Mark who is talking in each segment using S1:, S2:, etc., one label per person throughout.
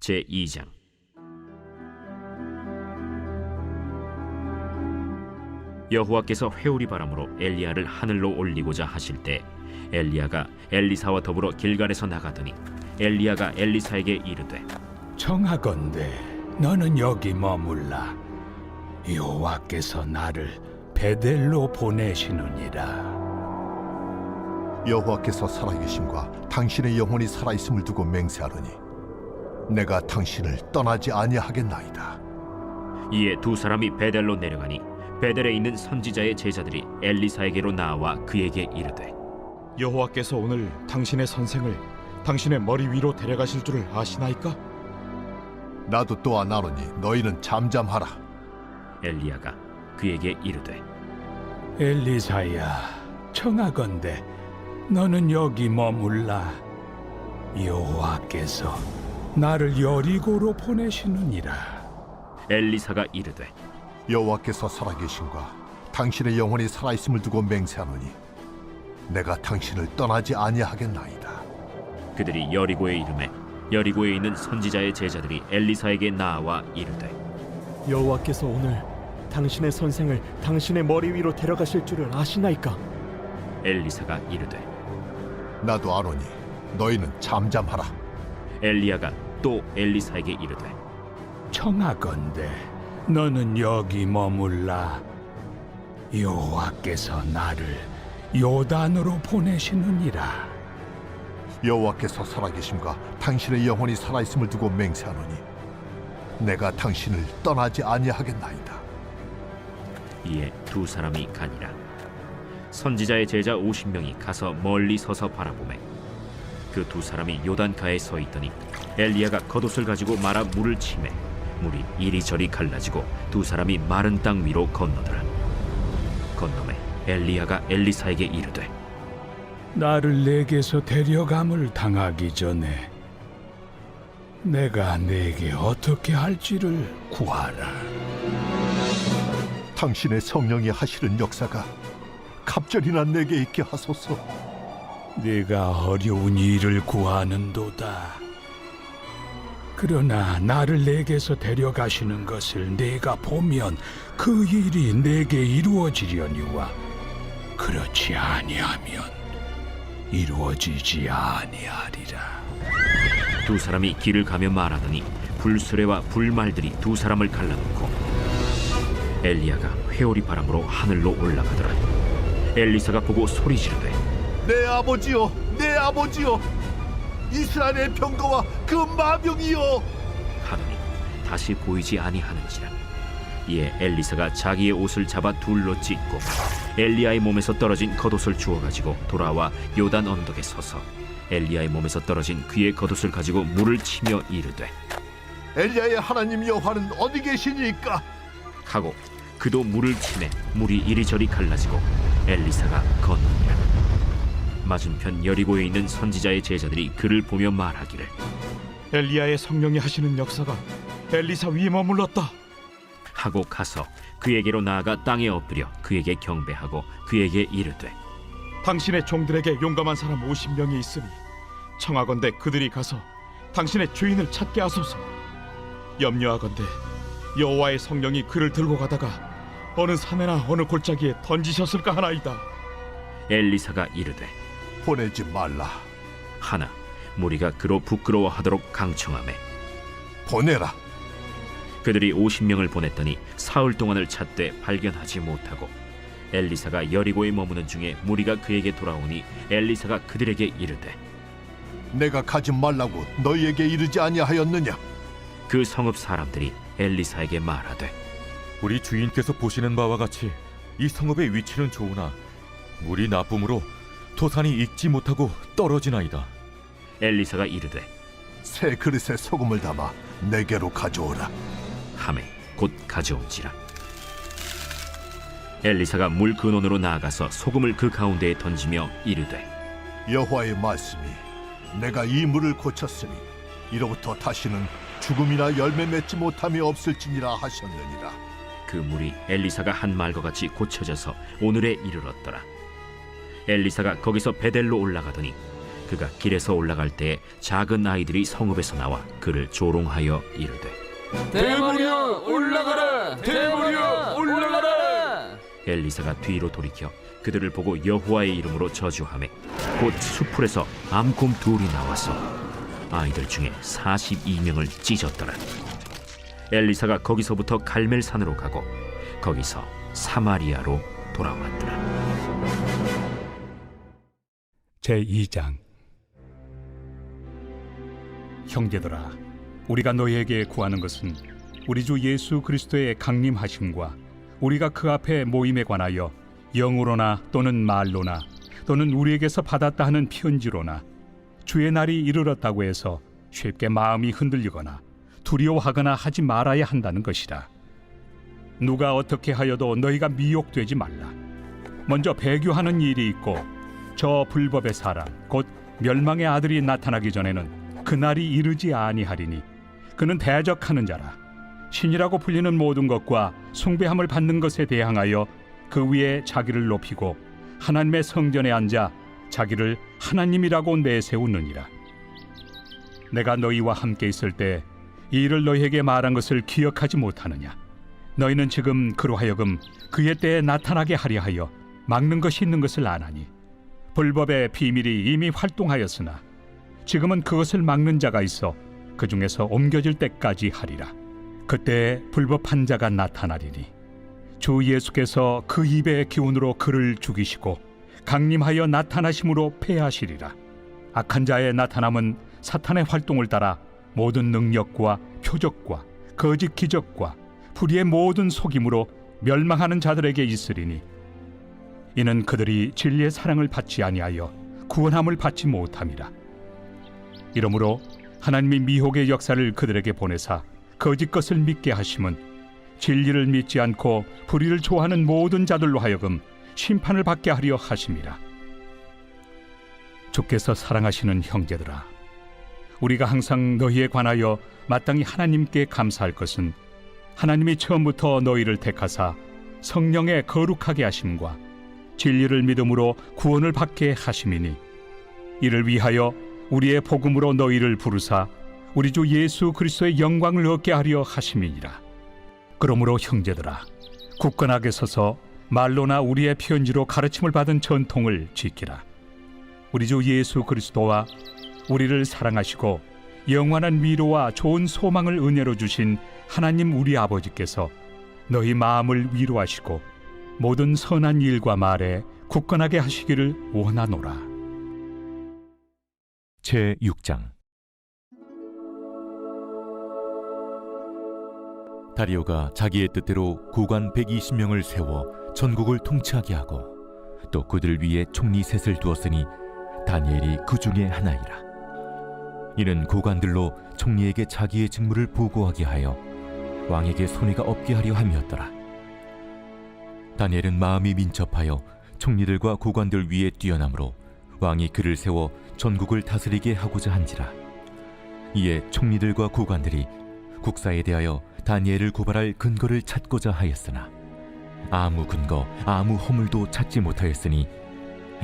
S1: 제 2장. 여호와께서 회오리 바람으로 엘리야를 하늘로 올리고자 하실 때 엘리야가 엘리사와 더불어 길갈에서 나가더니 엘리야가 엘리사에게 이르되
S2: 청하건대 너는 여기 머물라. 여호와께서 나를 베델로 보내시느니라.
S3: 여호와께서 살아계심과 당신의 영혼이 살아있음을 두고 맹세하노니 내가 당신을 떠나지 아니하겠나이다.
S1: 이에 두 사람이 베델로 내려가니 베델에 있는 선지자의 제자들이 엘리사에게로 나와 그에게 이르되
S4: 여호와께서 오늘 당신의 선생을 당신의 머리 위로 데려가실 줄을 아시나이까?
S3: 나도 또한 아노니 너희는 잠잠하라.
S1: 엘리야가 그에게 이르되
S2: 엘리사야 청하건대 너는 여기 머물라. 여호와께서 나를 여리고로 보내시느니라.
S1: 엘리사가 이르되
S3: 여호와께서 살아계심과 당신의 영혼이 살아있음을 두고 맹세하노니 내가 당신을 떠나지 아니하겠나이다.
S1: 그들이 여리고에 이름에 여리고에 있는 선지자의 제자들이 엘리사에게 나와 이르되
S5: 여호와께서 오늘 당신의 선생을 당신의 머리 위로 데려가실 줄을 아시나이까?
S1: 엘리사가 이르되
S3: 나도 아노니 너희는 잠잠하라
S1: 엘리야가 또 엘리사에게 이르되
S2: 청하건대 너는 여기 머물라. 여호와께서 나를 요단으로 보내시느니라.
S3: 여호와께서 살아계심과 당신의 영혼이 살아있음을 두고 맹세하노니 내가 당신을 떠나지 아니하겠나이다.
S1: 이에 두 사람이 가니라. 선지자의 제자 50명이 가서 멀리 서서 바라보매 그 두 사람이 요단가에 서 있더니 엘리야가 겉옷을 가지고 말아 물을 치매 물이 이리저리 갈라지고 두 사람이 마른 땅 위로 건너더라 건너매 엘리야가 엘리사에게 이르되
S2: 나를 내게서 데려감을 당하기 전에 내가 내게 어떻게 할지를 구하라.
S3: 당신의 성령이 하시는 역사가 갑절이나 내게 있게 하소서
S2: 네가 어려운 일을 구하는도다. 그러나 나를 내게서 데려가시는 것을 내가 보면 그 일이 내게 이루어지려니와 그렇지 아니하면 이루어지지 아니하리라.
S1: 두 사람이 길을 가며 말하더니 불수레와 불말들이 두 사람을 갈라놓고 엘리야가 회오리 바람으로 하늘로 올라가더라 엘리사가 보고 소리 지르되
S3: 내 아버지여 내 아버지여 이스라엘의 병거와 그 마병이여
S1: 하더니 다시 보이지 아니하는지라. 이에 엘리사가 자기의 옷을 잡아 둘로 찢고 엘리야의 몸에서 떨어진 겉옷을 주워 가지고 돌아와 요단 언덕에 서서 엘리야의 몸에서 떨어진 그의 겉옷을 가지고 물을 치며 이르되
S3: 엘리야의 하나님 여호와는 어디 계시니까?
S1: 하고 그도 물을 치매 물이 이리저리 갈라지고 엘리사가 건너니라 맞은편 여리고에 있는 선지자의 제자들이 그를 보며 말하기를
S4: 엘리야의 성령이 하시는 역사가 엘리사 위에 머물렀다.
S1: 하고 가서 그에게로 나아가 땅에 엎드려 그에게 경배하고 그에게 이르되
S4: 당신의 종들에게 용감한 사람 50명이 있으니 청하건대 그들이 가서 당신의 주인을 찾게 하소서. 염려하건대 여호와의 성령이 그를 들고 가다가 어느 산에나 어느 골짜기에 던지셨을까 하나이다.
S1: 엘리사가 이르되
S3: 보내지 말라.
S1: 하나 무리가 그로 부끄러워하도록 강청하매
S3: 보내라.
S1: 그들이 50명을 보냈더니 사흘 동안을 찾되 발견하지 못하고 엘리사가 여리고에 머무는 중에 무리가 그에게 돌아오니 엘리사가 그들에게 이르되
S3: 내가 가지 말라고 너희에게 이르지 아니하였느냐?
S1: 그 성읍 사람들이 엘리사에게 말하되
S6: 우리 주인께서 보시는 바와 같이 이 성읍의 위치는 좋으나 물이 나쁨으로 토산이 익지 못하고 떨어지나이다.
S1: 엘리사가 이르되
S3: 새 그릇에 소금을 담아 내게로 가져오라.
S1: 함에 곧 가져온지라. 엘리사가 물 근원으로 나아가서 소금을 그 가운데에 던지며 이르되
S3: 여호와의 말씀이 내가 이 물을 고쳤으니 이로부터 다시는 죽음이나 열매 맺지 못함이 없을지니라 하셨느니라.
S1: 그 물이 엘리사가 한 말과 같이 고쳐져서 오늘에 이르렀더라 엘리사가 거기서 베델로 올라가더니 그가 길에서 올라갈 때 작은 아이들이 성읍에서 나와 그를 조롱하여 이르되
S7: 대머리여 올라가라! 대머리여 올라가라!
S1: 엘리사가 뒤로 돌이켜 그들을 보고 여호와의 이름으로 저주하매 곧 수풀에서 암곰 둘이 나와서 아이들 중에 42명을 찢었더라. 엘리사가 거기서부터 갈멜산으로 가고 거기서 사마리아로 돌아왔더라
S2: 제 2장. 형제들아 우리가 너희에게 구하는 것은 우리 주 예수 그리스도의 강림하심과 우리가 그 앞에 모임에 관하여 영으로나 또는 말로나 또는 우리에게서 받았다 하는 편지로나 주의 날이 이르렀다고 해서 쉽게 마음이 흔들리거나 두려워하거나 하지 말아야 한다는 것이라. 누가 어떻게 하여도 너희가 미혹되지 말라. 먼저 배교하는 일이 있고 저 불법의 사람 곧 멸망의 아들이 나타나기 전에는 그 날이 이르지 아니하리니 그는 대적하는 자라. 신이라고 불리는 모든 것과 숭배함을 받는 것에 대항하여 그 위에 자기를 높이고 하나님의 성전에 앉아 자기를 하나님이라고 내세우느니라. 내가 너희와 함께 있을 때 이 일을 너희에게 말한 것을 기억하지 못하느냐? 너희는 지금 그로 하여금 그의 때에 나타나게 하려 하여 막는 것이 있는 것을 아나니 불법의 비밀이 이미 활동하였으나 지금은 그것을 막는 자가 있어 그 중에서 옮겨질 때까지 하리라. 그때 불법한 자가 나타나리니 주 예수께서 그 입의 기운으로 그를 죽이시고 강림하여 나타나심으로 패하시리라. 악한 자의 나타남은 사탄의 활동을 따라 모든 능력과 표적과 거짓 기적과 불의의 모든 속임으로 멸망하는 자들에게 있으리니 이는 그들이 진리의 사랑을 받지 아니하여 구원함을 받지 못함이라. 이러므로 하나님이 미혹의 역사를 그들에게 보내사 거짓 것을 믿게 하심은 진리를 믿지 않고 불의를 좋아하는 모든 자들로 하여금 심판을 받게 하려 하심이라. 주께서 사랑하시는 형제들아, 우리가 항상 너희에 관하여 마땅히 하나님께 감사할 것은 하나님이 처음부터 너희를 택하사 성령에 거룩하게 하심과 진리를 믿음으로 구원을 받게 하심이니 이를 위하여 우리의 복음으로 너희를 부르사 우리 주 예수 그리스도의 영광을 얻게 하려 하심이니라. 그러므로 형제들아 굳건하게 서서 말로나 우리의 편지로 가르침을 받은 전통을 지키라. 우리 주 예수 그리스도와 우리를 사랑하시고 영원한 위로와 좋은 소망을 은혜로 주신 하나님 우리 아버지께서 너희 마음을 위로하시고 모든 선한 일과 말에 굳건하게 하시기를 원하노라.
S6: 제 6장. 다리오가 자기의 뜻대로 고관 120명을 세워 전국을 통치하게 하고 또 그들 위에 총리 셋을 두었으니 다니엘이 그 중에 하나이라. 이는 고관들로 총리에게 자기의 직무를 보고하게 하여 왕에게 손해가 없게 하려 함이었더라 다니엘은 마음이 민첩하여 총리들과 고관들 위에 뛰어나므로 왕이 그를 세워 전국을 다스리게 하고자 한지라. 이에 총리들과 고관들이 국사에 대하여 다니엘을 고발할 근거를 찾고자 하였으나 아무 근거 아무 허물도 찾지 못하였으니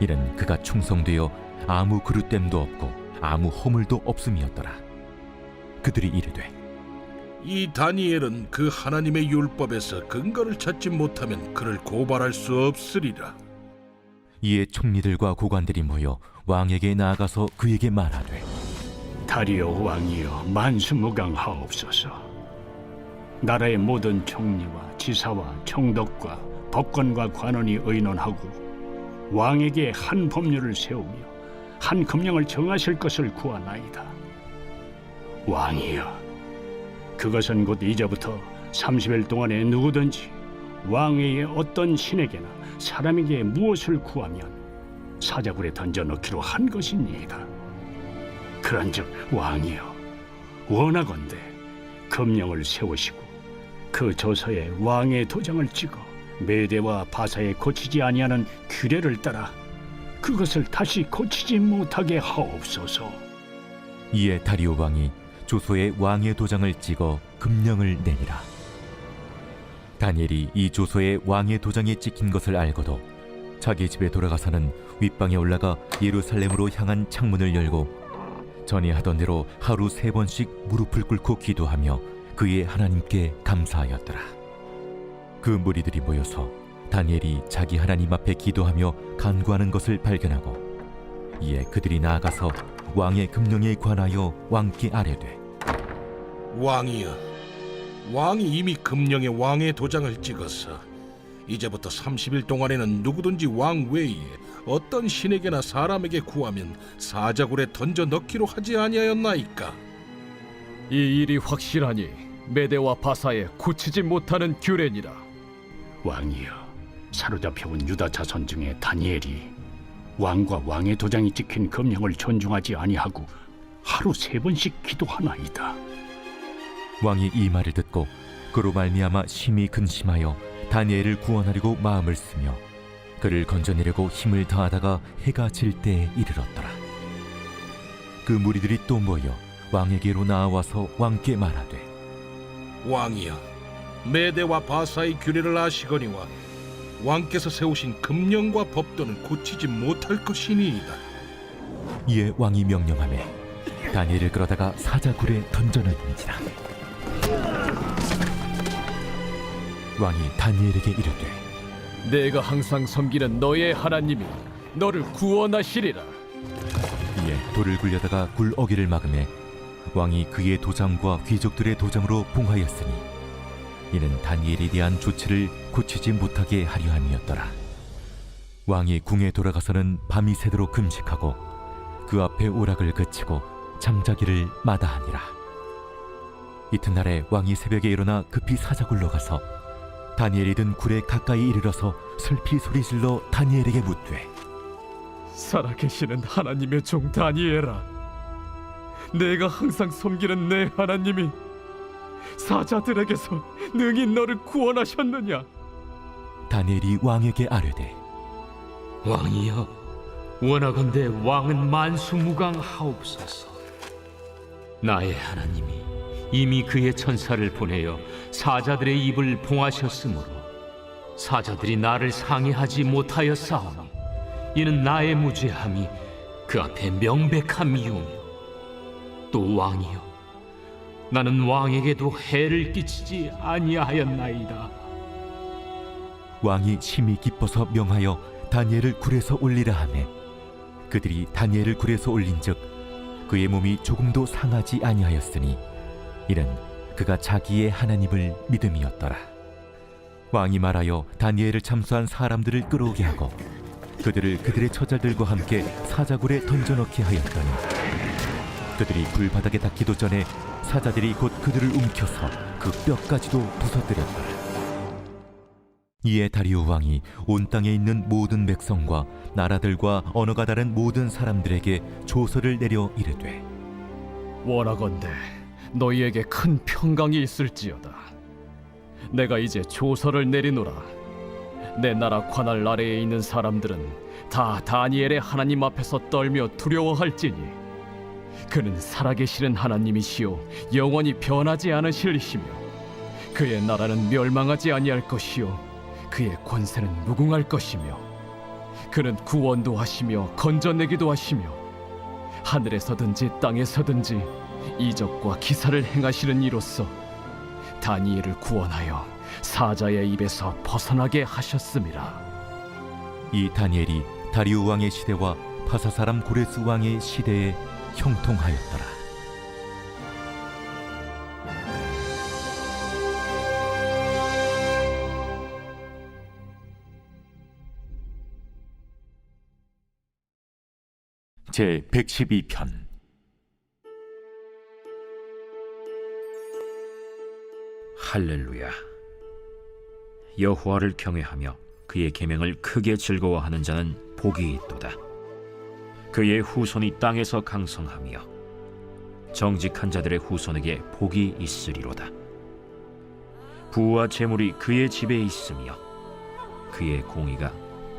S6: 이는 그가 충성되어 아무 그릇됨도 없고 아무 허물도 없음이었더라. 그들이 이르되
S8: 이 다니엘은 그 하나님의 율법에서 근거를 찾지 못하면 그를 고발할 수 없으리라.
S6: 이에 총리들과 고관들이 모여 왕에게 나아가서 그에게 말하되
S9: 다리오 왕이여 만수무강하옵소서. 나라의 모든 총리와 지사와 총독과 법관과 관원이 의논하고 왕에게 한 법률을 세우며 한 금령을 정하실 것을 구하나이다. 왕이여, 그것은 곧 이제부터 30일 동안에 누구든지 왕에게 어떤 신에게나 사람에게 무엇을 구하면 사자굴에 던져 넣기로 한 것이니이다. 그런즉 왕이여 원하건대 금령을 세우시고 그 조서에 왕의 도장을 찍어 메대와 바사에 고치지 아니하는 규례를 따라 그것을 다시 고치지 못하게 하옵소서.
S6: 이에 다리오 왕이 조소에 왕의 도장을 찍어 금령을 내니라. 다니엘이 이 조소에 왕의 도장이 찍힌 것을 알고도 자기 집에 돌아가서는 윗방에 올라가 예루살렘으로 향한 창문을 열고 전에 하던 대로 하루 세 번씩 무릎을 꿇고 기도하며 그의 하나님께 감사하였더라. 그 무리들이 모여서 다니엘이 자기 하나님 앞에 기도하며 간구하는 것을 발견하고 이에 그들이 나아가서 왕의 금령에 관하여 왕께 아뢰되
S8: 왕이여, 왕이 이미 금령에 왕의 도장을 찍어서 이제부터 30일 동안에는 누구든지 왕 외에 어떤 신에게나 사람에게 구하면 사자굴에 던져 넣기로 하지 아니하였나이까?
S7: 이 일이 확실하니 메대와 바사에 고치지 못하는 규례니라.
S9: 왕이여 사로잡혀온 유다 자손 중에 다니엘이 왕과 왕의 도장이 찍힌 금령을 존중하지 아니하고 하루 세 번씩 기도하나이다.
S6: 왕이 이 말을 듣고 그로 말미암아 심히 근심하여 다니엘을 구원하려고 마음을 쓰며 그를 건져내려고 힘을 다하다가 해가 질 때에 이르렀더라. 그 무리들이 또 모여 왕에게로 나아와서 왕께 말하되
S8: 왕이여, 메대와 바사의 규례를 아시거니와 왕께서 세우신 금령과 법도는 고치지 못할 것이니이다.
S6: 이에 왕이 명령하매 다니엘을 끌어다가 사자굴에 던져넣은지라 왕이 다니엘에게 이르되
S7: 내가 항상 섬기는 너의 하나님이 너를 구원하시리라.
S6: 이에 돌을 굴려다가 굴 어기를 막음에 왕이 그의 도장과 귀족들의 도장으로 봉하였으니 이는 다니엘에 대한 조치를 고치지 못하게 하려 함이었더라. 왕이 궁에 돌아가서는 밤이 새도록 금식하고 그 앞에 오락을 그치고 잠자기를 마다하니라. 이튿날에 왕이 새벽에 일어나 급히 사자굴로 가서 다니엘이 든 굴에 가까이 이르러서 슬피 소리질러 다니엘에게 묻되
S5: 살아계시는 하나님의 종 다니엘아 내가 항상 섬기는 내 하나님이 사자들에게서 능히 너를 구원하셨느냐?
S6: 다니엘이 왕에게 아뢰되
S10: 왕이여 원하건대 왕은 만수무강하옵소서. 나의 하나님이 이미 그의 천사를 보내어 사자들의 입을 봉하셨으므로 사자들이 나를 상해하지 못하였사오니 이는 나의 무죄함이 그 앞에 명백함이오며 또 왕이여 나는 왕에게도 해를 끼치지 아니하였나이다.
S6: 왕이 심히 기뻐서 명하여 다니엘을 굴에서 올리라 하매 그들이 다니엘을 굴에서 올린즉 그의 몸이 조금도 상하지 아니하였으니 이는 그가 자기의 하나님을 믿음이었더라. 왕이 말하여 다니엘을 참수한 사람들을 끌어오게 하고 그들을 그들의 처자들과 함께 사자굴에 던져넣게 하였더니 그들이 불바닥에 닿기도 전에 사자들이 곧 그들을 움켜서 그 뼈까지도 부서뜨렸더라 이에 다리오 왕이 온 땅에 있는 모든 백성과 나라들과 언어가 다른 모든 사람들에게 조서를 내려 이르되
S7: 원하건대 너희에게 큰 평강이 있을지어다. 내가 이제 조서를 내리노라. 내 나라 관할 아래에 있는 사람들은 다 다니엘의 하나님 앞에서 떨며 두려워할지니 그는 살아계시는 하나님이시요 영원히 변하지 않으실이시며 그의 나라는 멸망하지 아니할 것이요 그의 권세는 무궁할 것이며 그는 구원도 하시며 건져내기도 하시며 하늘에서든지 땅에서든지 이적과 기사를 행하시는 이로써 다니엘을 구원하여 사자의 입에서 벗어나게 하셨음이라.
S6: 이 다니엘이 다리오 왕의 시대와 파사 사람 고레스 왕의 시대에 형통하였더라 제 112편
S1: 할렐루야. 여호와를 경외하며 그의 계명을 크게 즐거워하는 자는 복이 있도다. 그의 후손이 땅에서 강성하며 정직한 자들의 후손에게 복이 있으리로다. 부와 재물이 그의 집에 있으며 그의 공의가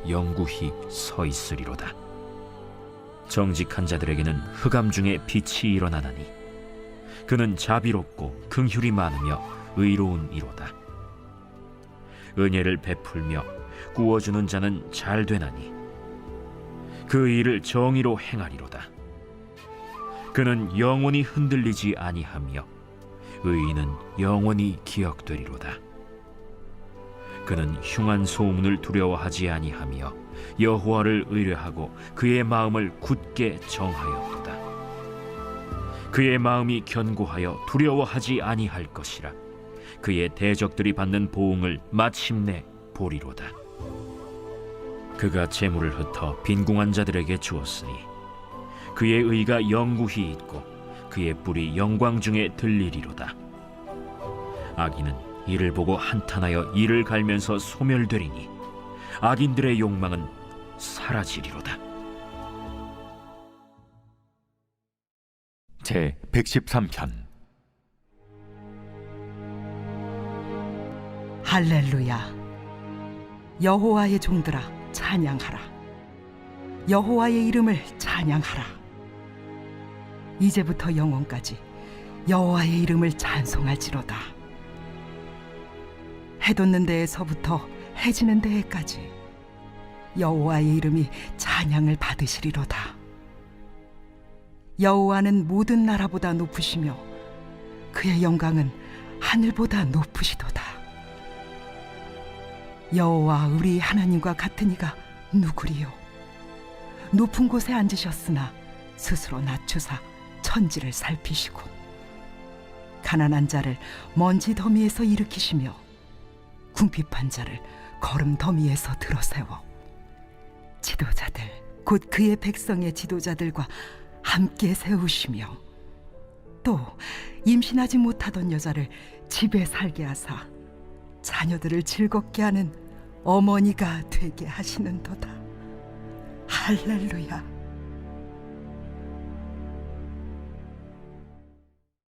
S1: 영구히 서 있으리로다. 정직한 자들에게는 흑암 중에 빛이 일어나나니 그는 자비롭고 긍휼이 많으며 의로운 이로다. 은혜를 베풀며 구워주는 자는 잘 되나니 그 일을 정의로 행하리로다. 그는 영원히 흔들리지 아니하며 의인은 영원히 기억되리로다. 그는 흉한 소문을 두려워하지 아니하며 여호와를 의뢰하고 그의 마음을 굳게 정하였도다. 그의 마음이 견고하여 두려워하지 아니할 것이라. 그의 대적들이 받는 보응을 마침내 보리로다. 그가 재물을 흩어 빈궁한 자들에게 주었으니 그의 의가 영구히 있고 그의 뿔이 영광 중에 들리리로다. 악인은 이를 보고 한탄하여 이를 갈면서 소멸되리니 악인들의 욕망은 사라지리로다.
S6: 제 113편
S11: 할렐루야. 여호와의 종들아 찬양하라. 여호와의 이름을 찬양하라. 이제부터 영원까지 여호와의 이름을 찬송할지로다. 해 돋는 데에서부터 해 지는 데에까지 여호와의 이름이 찬양을 받으시리로다. 여호와는 모든 나라보다 높으시며 그의 영광은 하늘보다 높으시도다 여호와 우리 하나님과 같은 이가 누구리요? 높은 곳에 앉으셨으나 스스로 낮추사 천지를 살피시고 가난한 자를 먼지 더미에서 일으키시며 궁핍한 자를 걸음 더미에서 들어세워 지도자들 곧 그의 백성의 지도자들과 함께 세우시며 또 임신하지 못하던 여자를 집에 살게 하사 자녀들을 즐겁게 하는 어머니가 되게 하시는도다. 할렐루야.